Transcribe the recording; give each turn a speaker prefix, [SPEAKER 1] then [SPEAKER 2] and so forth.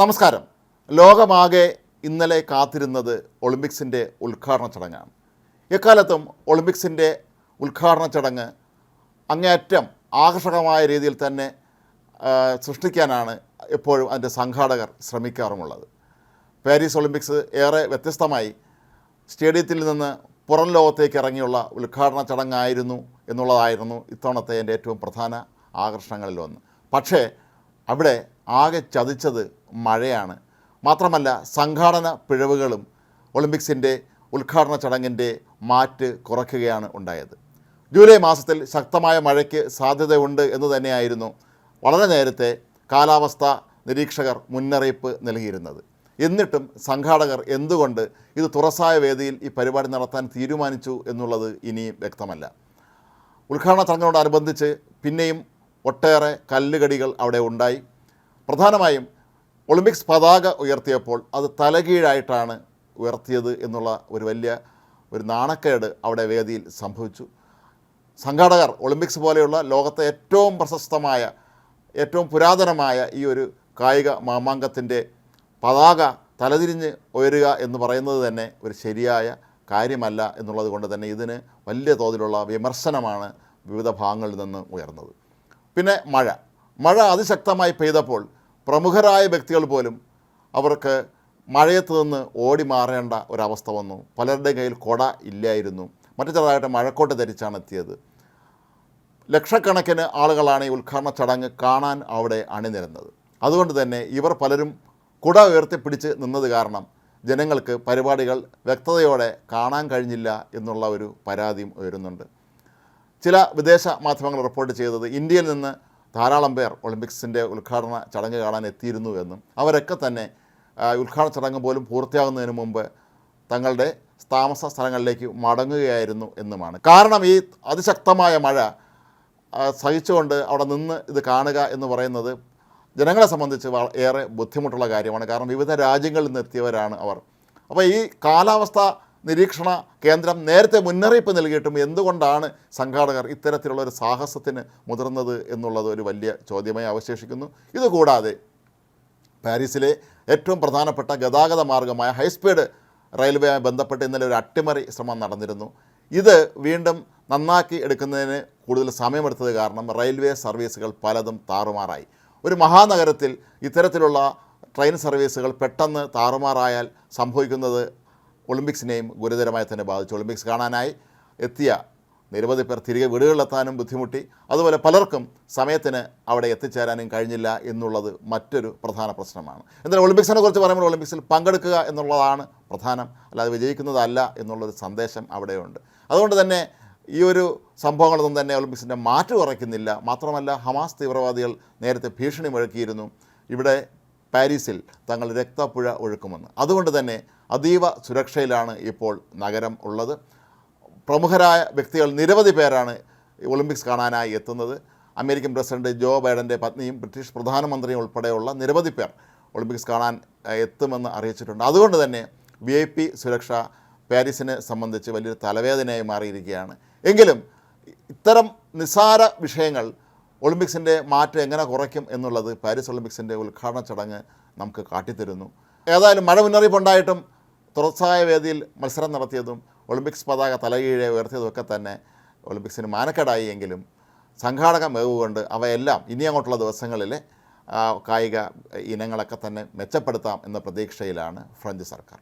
[SPEAKER 1] നമസ്കാരം. ലോകമാകെ ഇന്നലെ കാത്തിരുന്നത് ഒളിമ്പിക്സിന്റെ ഉദ്ഘാടന ചടങ്ങാണ്. എക്കാലത്തും ഒളിമ്പിക്സിന്റെ ഉദ്ഘാടന ചടങ്ങ് അങ്ങേയറ്റം ആകർഷകമായ രീതിയിൽ തന്നെ സൃഷ്ടിക്കാനാണ് എപ്പോഴും അതിന്റെ സംഘാടകർ ശ്രമിക്കാറുമുള്ളത്. പാരീസ് ഒളിമ്പിക്സ് ഏറെ വ്യത്യസ്തമായി സ്റ്റേഡിയത്തിൽ നിന്ന് പുറം ലോകത്തേക്ക് ഇറങ്ങിയുള്ള ഉദ്ഘാടന ചടങ്ങായിരുന്നു എന്നുള്ളതായിരുന്നു ഇത്തവണത്തെ എന്റെ ഏറ്റവും പ്രധാന ആകർഷണങ്ങളിലൊന്ന് പക്ഷേ അവിടെ ആകെ ചതിച്ചത് മഴയാണ്. മാത്രമല്ല സംഘാടന പിഴവുകളും ഒളിമ്പിക്സിന്റെ ഉദ്ഘാടന ചടങ്ങിന്റെ മാറ്റ് കുറയ്ക്കുകയാണ് ഉണ്ടായത്. ജൂലൈ മാസത്തിൽ ശക്തമായ മഴയ്ക്ക് സാധ്യതയുണ്ട് എന്ന് തന്നെയായിരുന്നു വളരെ നേരത്തെ കാലാവസ്ഥ നിരീക്ഷകർ മുന്നറിയിപ്പ് നൽകിയിരുന്നത്. എന്നിട്ടും സംഘാടകർ എന്തുകൊണ്ട് ഇത് തുറസായ വേദിയിൽ ഈ പരിപാടി നടത്താൻ തീരുമാനിച്ചു എന്നുള്ളത് ഇനിയും വ്യക്തമല്ല. ഉദ്ഘാടന ചടങ്ങിനോടനുബന്ധിച്ച് പിന്നെയും ഒട്ടേറെ കല്ലുകടികൾ അവിടെ ഉണ്ടായി. പ്രധാനമായും ഒളിമ്പിക്സ് പതാക ഉയർത്തിയപ്പോൾ അത് തലകീഴായിട്ടാണ് ഉയർത്തിയത് എന്നുള്ള ഒരു വലിയ ഒരു നാണക്കേട് അവിടെ വേദിയിൽ സംഭവിച്ചു. സംഘാടകർ ഒളിമ്പിക്സ് പോലെയുള്ള ലോകത്തെ ഏറ്റവും പ്രശസ്തമായ ഏറ്റവും പുരാതനമായ ഈ ഒരു കായിക മാമാങ്കത്തിന്റെ പതാക തലതിരിഞ്ഞ് ഉയരുക എന്ന് പറയുന്നത് തന്നെ ഒരു ശരിയായ കാര്യമല്ല എന്നുള്ളത് കൊണ്ട് തന്നെ ഇതിന് വലിയ തോതിലുള്ള വിമർശനമാണ് വിവിധ ഭാഗങ്ങളിൽ നിന്ന് ഉയർന്നത്. പിന്നെ മഴ. മഴ അതിശക്തമായി പെയ്തപ്പോൾ പ്രമുഖരായ വ്യക്തികൾ പോലും അവർക്ക് മഴയത്ത് നിന്ന് ഓടി മാറേണ്ട ഒരവസ്ഥ വന്നു. പലരുടെയും കയ്യിൽ കൊട ഇല്ലായിരുന്നു. മറ്റു ചിലരായിട്ട് മഴക്കോട്ട് ധരിച്ചാണ് എത്തിയത്. ലക്ഷക്കണക്കിന് ആളുകളാണ് ഈ ഉദ്ഘാടന ചടങ്ങ് കാണാൻ അവിടെ അണിനിരുന്നത്. അതുകൊണ്ട് തന്നെ ഇവർ പലരും കുട ഉയർത്തിപ്പിടിച്ച് നിന്നത് കാരണം ജനങ്ങൾക്ക് പരിപാടികൾ വ്യക്തതയോടെ കാണാൻ കഴിഞ്ഞില്ല എന്നുള്ള ഒരു പരാതിയും ഉയരുന്നുണ്ട്. ചില വിദേശ മാധ്യമങ്ങൾ റിപ്പോർട്ട് ചെയ്തത് ഇന്ത്യയിൽ നിന്ന് ധാരാളം പേർ ഒളിമ്പിക്സിന്റെ ഉദ്ഘാടന ചടങ്ങ് കാണാൻ എത്തിയിരുന്നു എന്നും അവരൊക്കെ തന്നെ ഉദ്ഘാടന ചടങ്ങ് പോലും പൂർത്തിയാകുന്നതിന് മുമ്പ് തങ്ങളുടെ താമസ സ്ഥലങ്ങളിലേക്ക് മടങ്ങുകയായിരുന്നു എന്നുമാണ്. കാരണം ഈ അതിശക്തമായ മഴ സഹിച്ചുകൊണ്ട് അവിടെ നിന്ന് ഇത് കാണുക എന്ന് പറയുന്നത് ജനങ്ങളെ സംബന്ധിച്ച് ഏറെ ബുദ്ധിമുട്ടുള്ള കാര്യമാണ്. കാരണം വിവിധ രാജ്യങ്ങളിൽ നിന്ന് എത്തിയവരാണ് അവർ. അപ്പോൾ ഈ കാലാവസ്ഥ നിരീക്ഷണ കേന്ദ്രം നേരത്തെ മുന്നറിയിപ്പ് നൽകിയിട്ടും എന്തുകൊണ്ടാണ് സംഘാടകർ ഇത്തരത്തിലുള്ള ഒരു സാഹസത്തിന് മുതിർന്നത് എന്നുള്ളത് ഒരു വലിയ ചോദ്യമായി അവശേഷിക്കുന്നു. ഇതുകൂടാതെ പാരീസിലെ ഏറ്റവും പ്രധാനപ്പെട്ട ഗതാഗത മാർഗമായ ഹൈസ്പീഡ് റെയിൽവേയുമായി ബന്ധപ്പെട്ട് ഇന്നലെ ഒരു അട്ടിമറി ശ്രമം നടന്നിരുന്നു. ഇത് വീണ്ടും നന്നാക്കി എടുക്കുന്നതിന് കൂടുതൽ സമയമെടുത്തത് കാരണം റെയിൽവേ സർവീസുകൾ പലതും താറുമാറായി. ഒരു മഹാനഗരത്തിൽ ഇത്തരത്തിലുള്ള ട്രെയിൻ സർവീസുകൾ പെട്ടെന്ന് താറുമാറായാൽ സംഭവിക്കുന്നത് ഒളിമ്പിക്സിനെയും ഗുരുതരമായി തന്നെ ബാധിച്ചു. ഒളിമ്പിക്സ് കാണാനായി എത്തിയ നിരവധി പേർ തിരികെ വീടുകളിലെത്താനും ബുദ്ധിമുട്ടി. അതുപോലെ പലർക്കും സമയത്തിന് അവിടെ എത്തിച്ചേരാനും കഴിഞ്ഞില്ല എന്നുള്ളത് മറ്റൊരു പ്രധാന പ്രശ്നമാണ്. എന്നാൽ ഒളിമ്പിക്സിനെ കുറിച്ച് പറയുമ്പോൾ ഒളിമ്പിക്സിൽ പങ്കെടുക്കുക എന്നുള്ളതാണ് പ്രധാനം. അല്ലാതെ വിജയിക്കുന്നതല്ല എന്നുള്ളൊരു സന്ദേശം അവിടെയുണ്ട്. അതുകൊണ്ട് തന്നെ ഈ ഒരു സംഭവങ്ങളൊന്നും തന്നെ ഒളിമ്പിക്സിന്റെ മാറ്റ് കുറയ്ക്കുന്നില്ല. മാത്രമല്ല ഹമാസ് തീവ്രവാദികൾ നേരത്തെ ഭീഷണി മുഴക്കിയിരുന്നു ഇവിടെ പാരീസിൽ തങ്ങൾ രക്തപ്പുഴ ഒഴുക്കുമെന്ന്. അതുകൊണ്ട് തന്നെ അതീവ സുരക്ഷയിലാണ് ഇപ്പോൾ നഗരം ഉള്ളത്. പ്രമുഖരായ വ്യക്തികൾ നിരവധി പേരാണ് ഒളിമ്പിക്സ് കാണാനായി എത്തുന്നത്. അമേരിക്കൻ പ്രസിഡന്റ് ജോ ബൈഡന്റെ പത്നിയും ബ്രിട്ടീഷ് പ്രധാനമന്ത്രിയും ഉൾപ്പെടെയുള്ള നിരവധി പേർ ഒളിമ്പിക്സ് കാണാൻ എത്തുമെന്ന് അറിയിച്ചിട്ടുണ്ട്. അതുകൊണ്ട് തന്നെ വി ഐ പി സുരക്ഷ പാരീസിനെ സംബന്ധിച്ച് വലിയൊരു തലവേദനയായി മാറിയിരിക്കുകയാണ്. എങ്കിലും ഇത്തരം നിസ്സാര വിഷയങ്ങൾ ഒളിമ്പിക്സിന്റെ മാറ്റം എങ്ങനെ കുറയ്ക്കും എന്നുള്ളത് പാരീസ് ഒളിമ്പിക്സിന്റെ ഉദ്ഘാടന ചടങ്ങ് നമുക്ക് കാട്ടിത്തരുന്നു. ഏതായാലും മഴ മുന്നറിയിപ്പ് ഉണ്ടായിട്ടും തുറസായ വേദിയിൽ മത്സരം നടത്തിയതും ഒളിമ്പിക്സ് പതാക തലകീഴെ ഉയർത്തിയതുമൊക്കെ തന്നെ ഒളിമ്പിക്സിന് മാനക്കേടായി എങ്കിലും സംഘാടക മികവ് കൊണ്ട് അവയെല്ലാം ഇനി അങ്ങോട്ടുള്ള ദിവസങ്ങളിൽ കായിക ഇനങ്ങളൊക്കെ തന്നെ മെച്ചപ്പെടുത്താം എന്ന പ്രതീക്ഷയിലാണ് ഫ്രഞ്ച് സർക്കാർ.